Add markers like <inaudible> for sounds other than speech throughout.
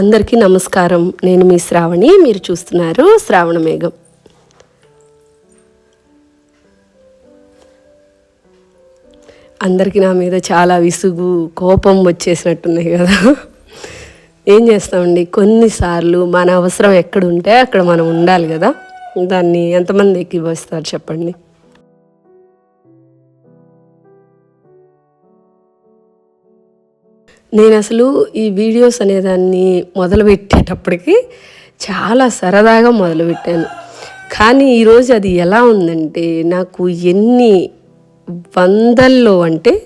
అందరికీ నమస్కారం. నేను మీ శ్రావణి. మీరు చూస్తున్నారు శ్రావణ మేఘం. అందరికీ నా మీద చాలా విసుగు కోపం వచ్చేసినట్టున్నాయి కదా. ఏం చేస్తామండి? కొన్నిసార్లు మన అవసరం ఎక్కడ ఉంటే అక్కడ మనం ఉండాలి కదా. దాన్ని ఎంతమంది ఎక్కిపోస్తారు చెప్పండి? నేను అసలు ఈ వీడియోస్ అనేదాన్ని మొదలుపెట్టేటప్పటికి చాలా సరదాగా మొదలుపెట్టాను. కానీ ఈరోజు అది ఎలా ఉందంటే నాకు ఎన్ని వందల్లో అంటే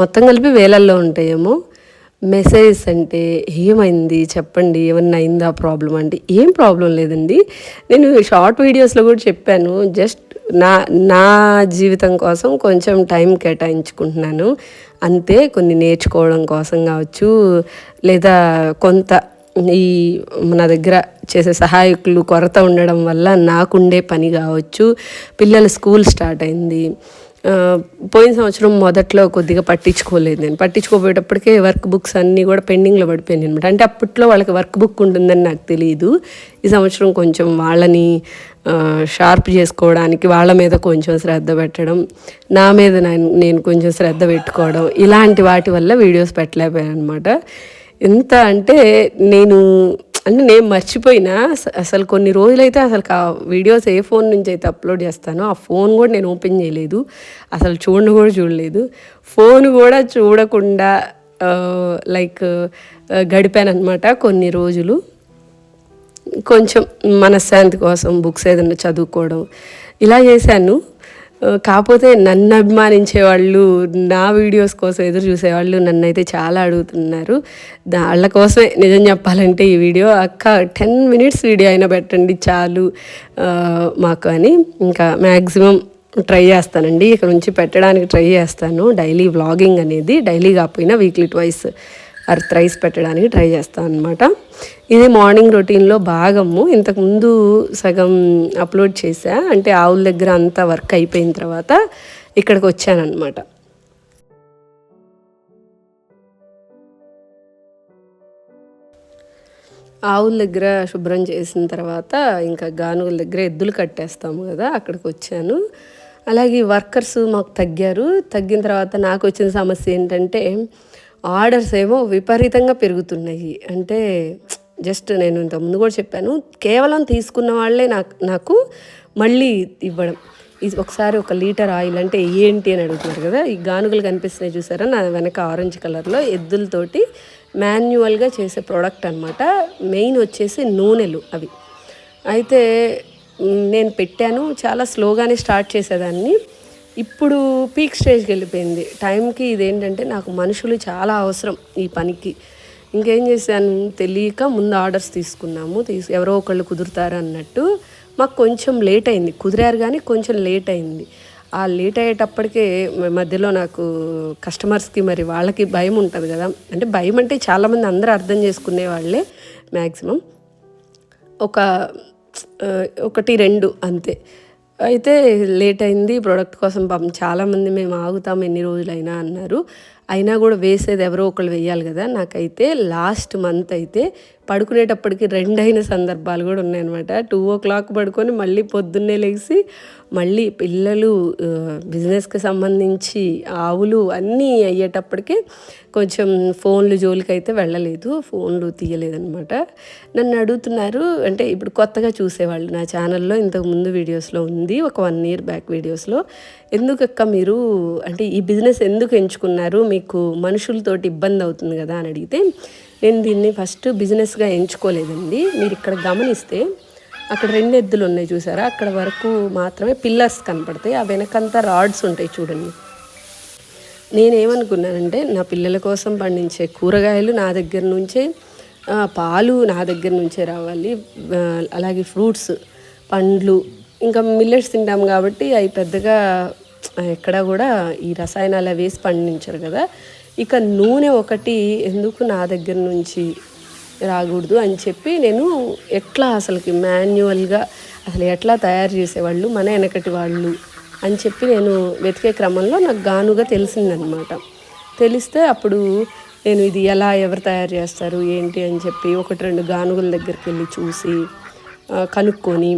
మొత్తం కలిపి వేలల్లో ఉంటాయేమో. మెసేజెస్ అంటే ఏమైంది? చెప్పండి. ఏమన్నా అయిందా ప్రాబ్లం అంటే ఏం ప్రాబ్లం లేదండి. నేను షార్ట్ వీడియోస్లో కూడా చెప్పాను. జస్ట్ నా నా జీవితం కోసం కొంచెం టైం కేటాయించుకుంటున్నాను. అంతే కొన్ని నేర్చుకోవడం కోసం కావచ్చు లేదా కొంత ఈ నా దగ్గర చేసే సహాయకులు కొరత ఉండడం వల్ల నాకుండే పని కావచ్చు. పిల్లల స్కూల్ స్టార్ట్ అయింది. పోయిన సంవత్సరం మొదట్లో కొద్దిగా పట్టించుకోలేదు నేను. పట్టించుకోపోయేటప్పటికే వర్క్ బుక్స్ అన్నీ కూడా పెండింగ్లో పడిపోయాను అనమాట అంటే అప్పట్లో వాళ్ళకి వర్క్ బుక్ ఉంటుందని నాకు తెలియదు ఈ సంవత్సరం కొంచెం వాళ్ళని షార్ప్ చేసుకోవడానికి వాళ్ళ మీద కొంచెం శ్రద్ధ పెట్టడం నా మీద నేను- నేను కొంచెం శ్రద్ధ పెట్టుకోవడం ఇలాంటి వాటి వల్ల వీడియోస్ పెట్టలేకపోయాను అనమాట ఎంత అంటే నేను అంటే నేను మర్చిపోయినా. అసలు కొన్ని రోజులైతే అసలు ఆ వీడియోస్ ఏ ఫోన్ నుంచి అయితే అప్లోడ్ చేస్తానో ఆ ఫోన్ కూడా నేను ఓపెన్ చేయలేదు. అసలు చూడను కూడా చూడలేదు. ఫోన్ కూడా చూడకుండా లైక్ గడిపాను అనమాట కొన్ని రోజులు. కొంచెం మనశ్శాంతి కోసం బుక్స్ ఏదైనా చదువుకోవడం. ఇలా చేశాను. కాకపోతే నన్ను అభిమానించే వాళ్ళు నా వీడియోస్ కోసం ఎదురు చూసేవాళ్ళు నన్ను అయితే చాలా అడుగుతున్నారు. దా- వాళ్ళ కోసమే నిజం చెప్పాలంటే ఈ వీడియో. అక్క టెన్ మినిట్స్ వీడియో అయినా పెట్టండి చాలు మాకు అని ఇంకా మ్యాక్సిమం ట్రై చేస్తానండి. ఇక్కడ నుంచి పెట్టడానికి ట్రై చేస్తాను. డైలీ వ్లాగింగ్ అనేది డైలీ కాకపోయినా వీక్లీ ట్వైస్ అర్త్ రైస్ పెట్టడానికి ట్రై చేస్తాను అనమాట ఇది మార్నింగ్ రొటీన్లో భాగము. ఇంతకుముందు సగం అప్లోడ్ చేశా. అంటే ఆవుల దగ్గర అంతా వర్క్ అయిపోయిన తర్వాత ఇక్కడికి వచ్చానమాట ఆవుల దగ్గర శుభ్రం చేసిన తర్వాత ఇంకా గానుగుల దగ్గర ఎద్దులు కట్టేస్తాము కదా అక్కడికి వచ్చాను. అలాగే వర్కర్స్ మాకు తగ్గారు. తగ్గిన తర్వాత నాకు వచ్చిన సమస్య ఏంటంటే ఆర్డర్స్ ఏమో విపరీతంగా పెరుగుతున్నాయి. అంటే జస్ట్ నేను ఇంత ముందు కూడా చెప్పాను కేవలం తీసుకున్న వాళ్ళే నాకు నాకు మళ్ళీ ఇవ్వడం. ఇది ఒకసారి ఒక లీటర్ ఆయిల్ అంటే ఏంటి అని అడుగుతున్నారు కదా ఈ గానుగలు కనిపిస్తున్నాయి చూసారా? నా వెనక ఆరెంజ్ కలర్లో ఎద్దులతోటి మాన్యువల్గా చేసే ప్రోడక్ట్ అనమాట మెయిన్ వచ్చేసి నూనెలు అవి. అయితే నేను పెట్టాను చాలా స్లోగానే స్టార్ట్ చేసేదాన్ని. ఇప్పుడు పీక్ స్టేజ్కి వెళ్ళిపోయింది. టైంకి ఇదేంటంటే నాకు మనుషులు చాలా అవసరం ఈ పనికి. ఇంకేం చేశాను? తెలియక ముందు ఆర్డర్స్ తీసుకున్నాము. తీసు ఎవరో ఒకళ్ళు కుదురుతారు అన్నట్టు మాకు కొంచెం లేట్ అయింది. కుదిరారు కానీ కొంచెం లేట్ అయింది. ఆ లేట్ అయ్యేటప్పటికే మధ్యలో నాకు కస్టమర్స్కి మరి వాళ్ళకి భయం ఉంటుంది కదా. అంటే భయం అంటే చాలామంది అందరూ అర్థం చేసుకునే వాళ్ళే మ్యాక్సిమం ఒక ఒకటి రెండు అంతే. అయితే లేట్ అయింది ప్రోడక్ట్ కోసం పాపం చాలామంది మేము ఆగుతాం ఎన్ని రోజులైనా అన్నారు. అయినా కూడా వేసేది ఎవరో ఒకళ్ళు వేయాలి కదా. నాకైతే లాస్ట్ మంత్ అయితే పడుకునేటప్పటికి రెండైన సందర్భాలు కూడా ఉన్నాయన్నమాట. టూ ఓ క్లాక్ పడుకొని మళ్ళీ పొద్దున్నే లేచి మళ్ళీ పిల్లలు బిజినెస్కి సంబంధించి ఆవులు అన్నీ అయ్యేటప్పటికి కొంచెం ఫోన్లు జోలికైతే వెళ్ళలేదు ఫోన్లు తీయలేదన్నమాట. నన్ను అడుగుతున్నారు అంటే ఇప్పుడు కొత్తగా చూసేవాళ్ళు నా ఛానల్లో ఇంతకు ముందు వీడియోస్లో ఉంది ఒక వన్ ఇయర్ బ్యాక్ వీడియోస్లో. ఎందుకక్క మీరు అంటే ఈ బిజినెస్ ఎందుకు ఎంచుకున్నారు? మీకు మనుషులతోటి ఇబ్బంది అవుతుంది కదా అని అడిగితే నేను దీన్ని ఫస్ట్ బిజినెస్గా ఎంచుకోలేదండి. మీరు ఇక్కడ గమనిస్తే అక్కడ రెండు ఎద్దులు ఉన్నాయి చూసారా? అక్కడ వరకు మాత్రమే పిల్లర్స్ కనపడతాయి. ఆ వెనకంతా రాడ్స్ ఉంటాయి చూడండి. నేనేమనుకున్నానంటే నా పిల్లల కోసం పండించే కూరగాయలు నా దగ్గర నుంచే పాలు నా దగ్గర నుంచే రావాలి. అలాగే ఫ్రూట్స్ పండ్లు ఇంకా మిల్లెట్స్ తింటాం కాబట్టి అవి పెద్దగా ఎక్కడ కూడా ఈ రసాయనాలు అవి వేసి పండించరు కదా. ఇక నూనె ఒకటి ఎందుకు నా దగ్గర నుంచి రాకూడదు అని చెప్పి నేను ఎట్లా అసలుకి మాన్యువల్గా అసలు ఎట్లా తయారు చేసేవాళ్ళు మన వెనకటి వాళ్ళు అని చెప్పి నేను వెతికే క్రమంలో నాకు గానుగా తెలిసిందనమాట. తెలిస్తే అప్పుడు నేను ఇది ఎలా ఎవరు తయారు చేస్తారు ఏంటి అని చెప్పి ఒకటి రెండు గానుగుల దగ్గరికి వెళ్ళి చూసి కనుక్కొని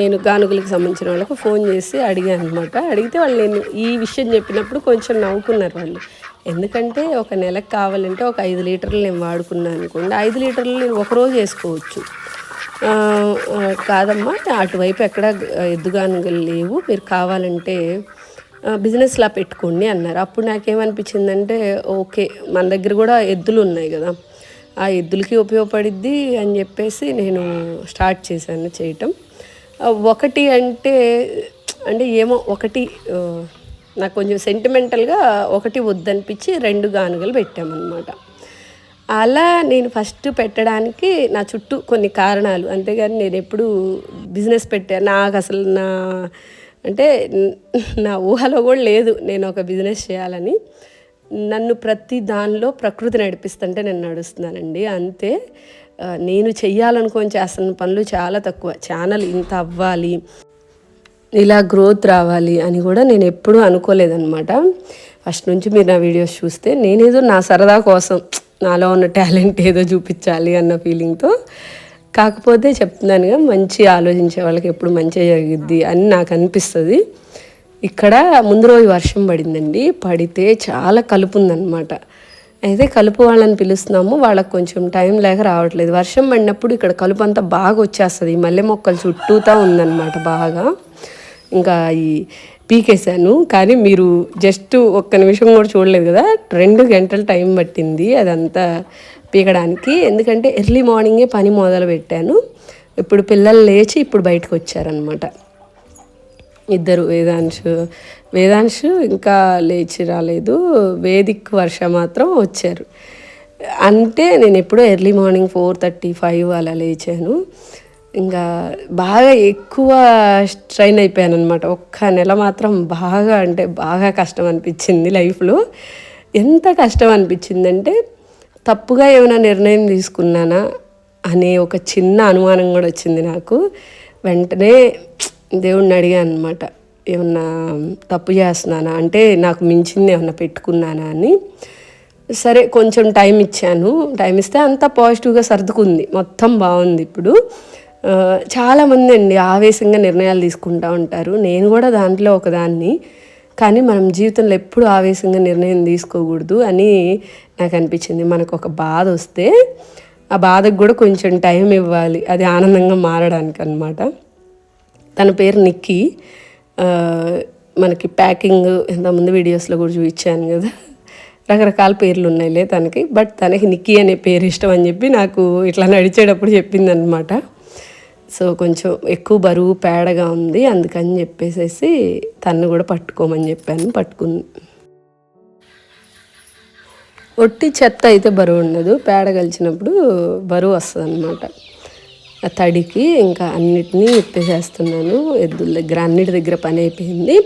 నేను గానుగులకు సంబంధించిన వాళ్ళకు ఫోన్ చేసి అడిగాను అనమాట అడిగితే వాళ్ళు నేను ఈ విషయం చెప్పినప్పుడు కొంచెం నవ్వుకున్నారు వాళ్ళు. ఎందుకంటే ఒక నెలకు కావాలంటే ఒక ఐదు లీటర్లు నేను వాడుకున్నాను అనుకోండి. ఐదు లీటర్లు నేను ఒకరోజు వేసుకోవచ్చు. కాదమ్మా అటువైపు ఎక్కడ ఎద్దుగానుగలు లేవు. మీరు కావాలంటే బిజినెస్లా పెట్టుకోండి అన్నారు. అప్పుడు నాకేమనిపించిందంటే ఓకే మన దగ్గర కూడా ఎద్దులు ఉన్నాయి కదా. ఆ ఎద్దులకి ఉపయోగపడిద్ది అని చెప్పేసి నేను స్టార్ట్ చేశాను చేయటం. ఒకటి అంటే అంటే ఏమో ఒకటి నాకు కొంచెం సెంటిమెంటల్గా ఒకటి వద్దనిపించి రెండు గానుగలు పెట్టామన్నమాట. అలా నేను ఫస్ట్ పెట్టడానికి నా చుట్టూ కొన్ని కారణాలు అంతేగాని నేను ఎప్పుడు బిజినెస్ పెట్టాను నాకు అసలు నా అంటే నా ఊహలో కూడా లేదు నేను ఒక బిజినెస్ చేయాలని. నన్ను ప్రతి దానిలో ప్రకృతి నడిపిస్తుంటే నేను నడుస్తున్నానండి అంతే. నేను చెయ్యాలనుకొని చేస్తున్న పనులు చాలా తక్కువ. ఛానల్ ఇంత అవ్వాలి ఇలా గ్రోత్ రావాలి అని కూడా నేను ఎప్పుడూ అనుకోలేదన్నమాట. ఫస్ట్ నుంచి మీరు నా వీడియోస్ చూస్తే నేనేదో నా సరదా కోసం నాలో ఉన్న టాలెంట్ ఏదో చూపించాలి అన్న ఫీలింగ్తో కాకపోతే చెప్తున్నానుగా మంచి ఆలోచించే వాళ్ళకి ఎప్పుడు మంచిగా జరిగిద్ది అని నాకు అనిపిస్తుంది. ఇక్కడ ముందు రోజు వర్షం పడిందండి. పడితే చాలా కలుపు ఉందన్నమాట. అయితే కలుపు వాళ్ళని పిలుస్తున్నాము వాళ్ళకి కొంచెం టైం లేక రావట్లేదు. వర్షం పడినప్పుడు ఇక్కడ కలుపు అంతా బాగా వచ్చేస్తుంది. మల్లె మొక్కలు చుట్టూతా ఉందన్నమాట బాగా. ఇంకా ఈ పీకేశాను. కానీ మీరు జస్ట్ ఒక్క నిమిషం కూడా చూడలేదు కదా రెండు గంటల టైం పట్టింది అదంతా పీకడానికి. ఎందుకంటే ఎర్లీ మార్నింగే పని మొదలు పెట్టాను ఇప్పుడు పిల్లలు లేచి ఇప్పుడు బయటకు వచ్చారనమాట ఇద్దరు వేదాంశు. వేదాంశు ఇంకా లేచి రాలేదు. వేదిక్ వర్ష మాత్రం వచ్చారు. అంటే నేను ఎప్పుడో early morning four thirty five అలా లేచాను. ఇంకా బాగా ఎక్కువ స్ట్రైన్ అయిపోయాను అనమాట ఒక్క నెల మాత్రం బాగా అంటే బాగా కష్టం అనిపించింది లైఫ్లో. ఎంత కష్టం అనిపించిందంటే తప్పుగా ఏమైనా నిర్ణయం తీసుకున్నానా అనే ఒక చిన్న అనుమానం కూడా వచ్చింది నాకు. వెంటనే దేవుణ్ణి అడిగాను అనమాట ఏమన్నా తప్పు చేస్తున్నానా? అంటే నాకు మించింది ఏమన్నా పెట్టుకున్నానా? అని. సరే కొంచెం టైం ఇచ్చాను. టైం ఇస్తే అంతా పాజిటివ్గా సర్దుకుంది. మొత్తం బాగుంది ఇప్పుడు. చాలామంది అండి ఆవేశంగా నిర్ణయాలు తీసుకుంటూ ఉంటారు. నేను కూడా దాంట్లో ఒకదాన్ని. కానీ మనం జీవితంలో ఎప్పుడు ఆవేశంగా నిర్ణయం తీసుకోకూడదు అని నాకు అనిపించింది. మనకు ఒక బాధ వస్తే ఆ బాధకు కూడా కొంచెం టైం ఇవ్వాలి. అది ఆనందంగా మారడానికి అనమాట తన పేరు నిక్కీ. మనకి ప్యాకింగ్ ఇంతకుముందు వీడియోస్లో కూడా చూపించాను కదా. రకరకాల పేర్లు ఉన్నాయిలే తనకి. బట్ తనకి నిక్కీ అనే పేరు ఇష్టం అని చెప్పి నాకు ఇట్లా నడిచేటప్పుడు చెప్పింది అనమాట సో కొంచెం ఎక్కువ బరువు పేడగా ఉంది. అందుకని చెప్పేసేసి తన్ను కూడా పట్టుకోమని చెప్పాను. పట్టుకుంది ఒట్టి చెత్త అయితే బరువు ఉండదు. పేడ కలిచినప్పుడు బరువు వస్తుంది అనమాట తడికి ఇంకా అన్నిటినీ ఇప్పేసేస్తున్నాను. ఎద్దుల దగ్గర అన్నిటి దగ్గర పని అయిపోయింది.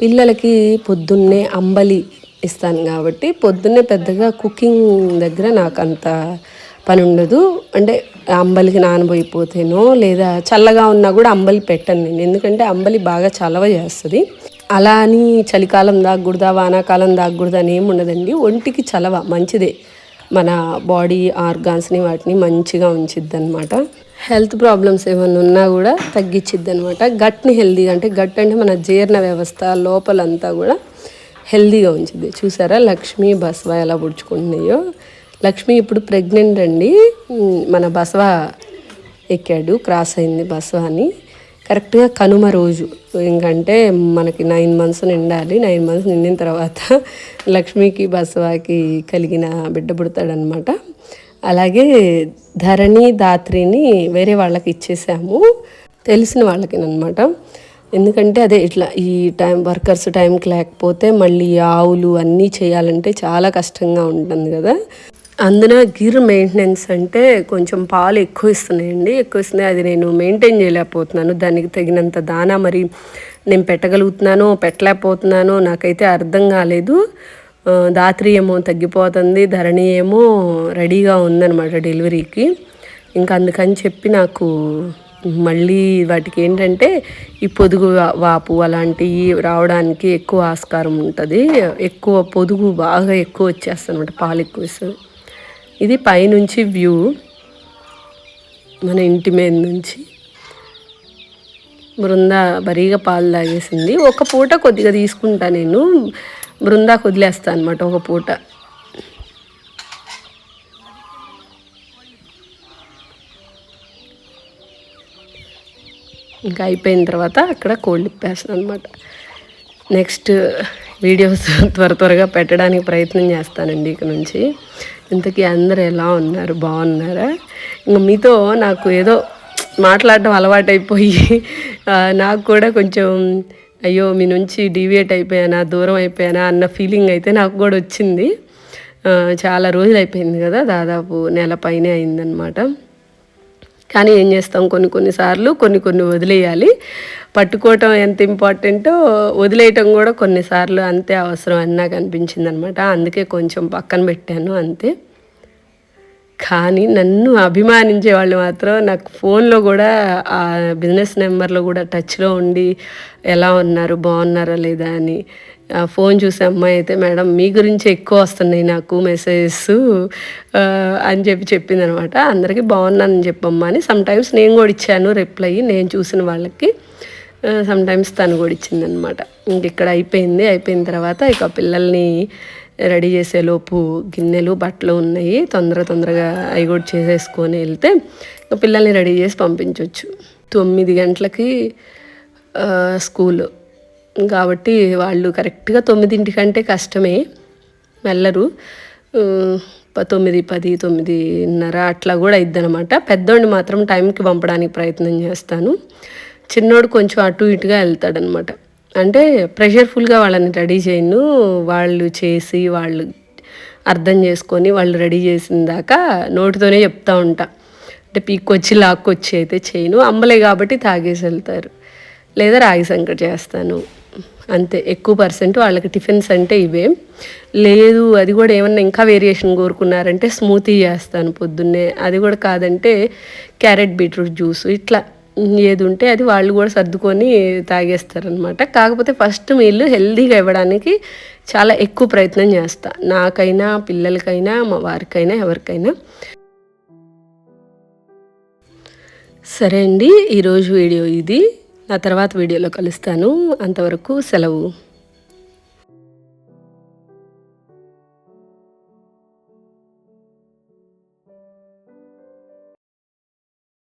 పిల్లలకి పొద్దున్నే అంబలి ఇస్తాను కాబట్టి పొద్దున్నే పెద్దగా కుకింగ్ దగ్గర నాకు అంత పని ఉండదు అంటే అంబలికి నానబోయిపోతేనో లేదా చల్లగా ఉన్నా కూడా అంబలి పెట్టను నేను. ఎందుకంటే అంబలి బాగా చలవ చేస్తుంది. అలా అని చలికాలం దాగకూడదా వానాకాలం దాగకూడదా అని ఏమి ఉండదండి. ఒంటికి చలవ మంచిదే. మన బాడీ ఆర్గాన్స్ని వాటిని మంచిగా ఉంచిద్ది అనమాట హెల్త్ ప్రాబ్లమ్స్ ఏమైనా ఉన్నా కూడా తగ్గించిద్ది అనమాట గట్ని హెల్దీగా అంటే గట్ అంటే మన జీర్ణ వ్యవస్థ లోపలంతా కూడా హెల్దీగా ఉంచిద్ది. చూసారా లక్ష్మి బస్వా ఎలా పుడుచుకుంటున్నాయో? లక్ష్మి ఇప్పుడు ప్రెగ్నెంట్ అండి. మన బసవ ఎక్కాడు క్రాస్ అయింది బసవ అని కరెక్ట్గా కనుమ రోజు. ఇంకంటే మనకి నైన్ మంత్స్ నిండాలి. నైన్ మంత్స్ నిండిన తర్వాత <laughs> లక్ష్మికి బసవాకి కలిగిన బిడ్డ పుడతాడనమాట అలాగే ధరణి దాత్రిని వేరే వాళ్ళకి ఇచ్చేసాము. తెలిసిన వాళ్ళకినమాట ఎందుకంటే అదే ఇట్లా ఈ టైం వర్కర్స్ టైంకి లేకపోతే మళ్ళీ ఆవులు అన్నీ చేయాలంటే చాలా కష్టంగా ఉంటుంది కదా. అందున గిర్ మెయింటెనెన్స్ అంటే కొంచెం పాలు ఎక్కువ ఇస్తున్నాయండి ఎక్కువ ఇస్తున్నాయి అది నేను మెయింటైన్ చేయలేకపోతున్నాను. దానికి తగినంత దానా మరి నేను పెట్టగలుగుతున్నానో పెట్టలేకపోతున్నానో నాకైతే అర్థం కాలేదు. దాత్రి ఏమో తగ్గిపోతుంది ధరణి ఏమో రెడీగా ఉందన్నమాట డెలివరీకి. ఇంకా అందుకని చెప్పి నాకు మళ్ళీ వాటికి ఏంటంటే ఈ పొదుగు వాపు అలాంటివి రావడానికి ఎక్కువ ఆస్కారం ఉంటుంది. ఎక్కువ పొదుగు బాగా ఎక్కువ వచ్చేస్తుంది అనమాట పాలు ఎక్కువ ఇస్తుంది ఇది పైనుంచి వ్యూ. మన ఇంటి మీద నుంచి బృంద బరీగా పాలు తాగేసింది. ఒక పూట కొద్దిగా తీసుకుంటా నేను. బృందాకు వదిలేస్తాను అనమాట ఒక పూట. ఇంకా అయిపోయిన తర్వాత అక్కడ కోల్డ్ ఇప్పేస్తాను అనమాట నెక్స్ట్ వీడియోస్ త్వర త్వరగా పెట్టడానికి ప్రయత్నం చేస్తానండి ఇక నుంచి. ఇంతకీ అందరు ఎలా ఉన్నారు? బాగున్నారా? ఇంకా మీతో నాకు ఏదో మాట్లాడటం అలవాటైపోయి నాకు కూడా కొంచెం అయ్యో మీ నుంచి డీవియేట్ అయిపోయానా దూరం అయిపోయానా అన్న ఫీలింగ్ అయితే నాకు కూడా వచ్చింది. చాలా రోజులు అయిపోయింది కదా దాదాపు నెల పైనే అయిందనమాట కానీ ఏం చేస్తాం? కొన్ని కొన్నిసార్లు కొన్ని కొన్ని వదిలేయాలి. పట్టుకోవటం ఎంత ఇంపార్టెంటో వదిలేయటం కూడా కొన్నిసార్లు అంతే అవసరం అని నాకు అనిపించింది అనమాట అందుకే కొంచెం పక్కన పెట్టాను అంతే. కానీ నన్ను అభిమానించే వాళ్ళు మాత్రం నాకు ఫోన్లో కూడా ఆ బిజినెస్ నెంబర్లో కూడా టచ్లో ఉండి ఎలా ఉన్నారు? బాగున్నారా లేదా అని ఫోన్ చూసే అమ్మాయి అయితే మేడం మీ గురించి ఎక్కువ వస్తున్నాయి నాకు మెసేజెస్ అని చెప్పి చెప్పింది అనమాట అందరికీ బాగున్నానని చెప్పమ్మా అని. సమ్ టైమ్స్ నేను కూడా ఇచ్చాను రిప్లై నేను చూసిన వాళ్ళకి సమ్ టైమ్స్ తను కూడా ఇచ్చిందనమాట. ఇంక ఇక్కడ అయిపోయింది. అయిపోయిన తర్వాత ఇక పిల్లల్ని రెడీ చేసేలోపు గిన్నెలు బట్టలు ఉన్నాయి. తొందర తొందరగా అవి కూడా చేసేసుకొని వెళ్తే ఇక పిల్లల్ని రెడీ చేసి పంపించవచ్చు తొమ్మిది గంటలకి ఆ, స్కూలు. కాబట్టి వాళ్ళు కరెక్ట్గా తొమ్మిదింటికంటే కష్టమే. వెళ్ళరు ప- తొమ్మిది పది తొమ్మిదిన్నర అట్లా కూడా ఇద్దనమాట పెద్దోడిని మాత్రం టైంకి పంపడానికి ప్రయత్నం చేస్తాను. చిన్నోడు కొంచెం అటు ఇటుగా వెళ్తాడనమాట అంటే ప్రెషర్ఫుల్గా వాళ్ళని రెడీ చేయను. వాళ్ళు చేసి వాళ్ళు అర్థం చేసుకొని వాళ్ళు రెడీ చేసిన దాకా నోటితోనే చెప్తా ఉంటా. అంటే పీక్కొచ్చి లాక్కొచ్చి అయితే చేయను. అమ్మలే కాబట్టి తాగేసి వెళ్తారు. లేదా రాగి సంకట చేస్తాను. అంతే ఎక్కువ పర్సెంట్ వాళ్ళకి టిఫిన్స్ అంటే ఇవే. లేదు అది కూడా ఏమన్నా ఇంకా వేరియేషన్ కోరుకున్నారంటే స్మూతీ చేస్తాను పొద్దున్నే. అది కూడా కాదంటే క్యారెట్ బీట్రూట్ జ్యూస్ ఇట్లా ఏది ఉంటే అది వాళ్ళు కూడా సర్దుకొని తాగేస్తారనమాట కాకపోతే ఫస్ట్ మీల్ హెల్దీగా ఇవ్వడానికి చాలా ఎక్కువ ప్రయత్నం చేస్తా. నాకైనా పిల్లలకైనా మా వారికైనా ఎవరికైనా. సరే అండి ఈరోజు వీడియో ఇది. నా తర్వాత వీడియోలో కలుస్తాను. అంతవరకు సెలవు.